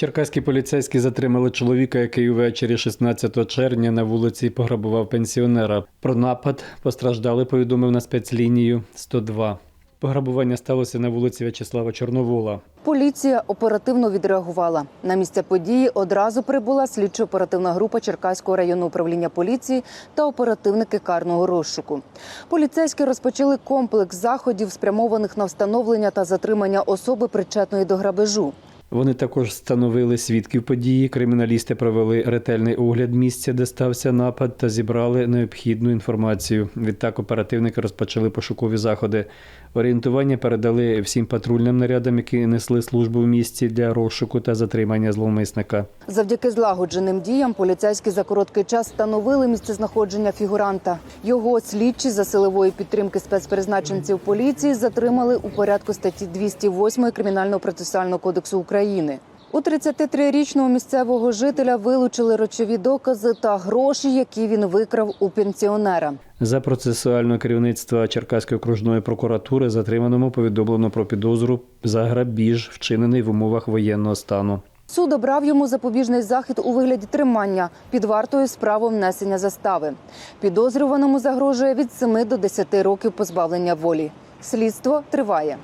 Черкаські поліцейські затримали чоловіка, який увечері 16 червня на вулиці пограбував пенсіонера. Про напад постраждали, повідомив на спецлінію 102. Пограбування сталося на вулиці В'ячеслава Чорновола. Поліція оперативно відреагувала. На місце події одразу прибула слідчо-оперативна група Черкаського районного управління поліції та оперативники карного розшуку. Поліцейські розпочали комплекс заходів, спрямованих на встановлення та затримання особи, причетної до грабежу. Вони також встановили свідків події. Криміналісти провели ретельний огляд місця, де стався напад, та зібрали необхідну інформацію. Відтак оперативники розпочали пошукові заходи. Орієнтування передали всім патрульним нарядам, які несли службу в місті для розшуку та затримання зловмисника. Завдяки злагодженим діям поліцейські за короткий час встановили місцезнаходження фігуранта. Його слідчі за силової підтримки спецпризначенців поліції затримали у порядку статті 208 Кримінального процесуального кодексу України. У 33-річного місцевого жителя вилучили речові докази та гроші, які він викрав у пенсіонера. За процесуального керівництва Черкаської окружної прокуратури затриманому повідомлено про підозру за грабіж, вчинений в умовах воєнного стану. Суд обрав йому запобіжний захід у вигляді тримання під вартою з правом внесення застави. Підозрюваному загрожує від 7 до 10 років позбавлення волі. Слідство триває.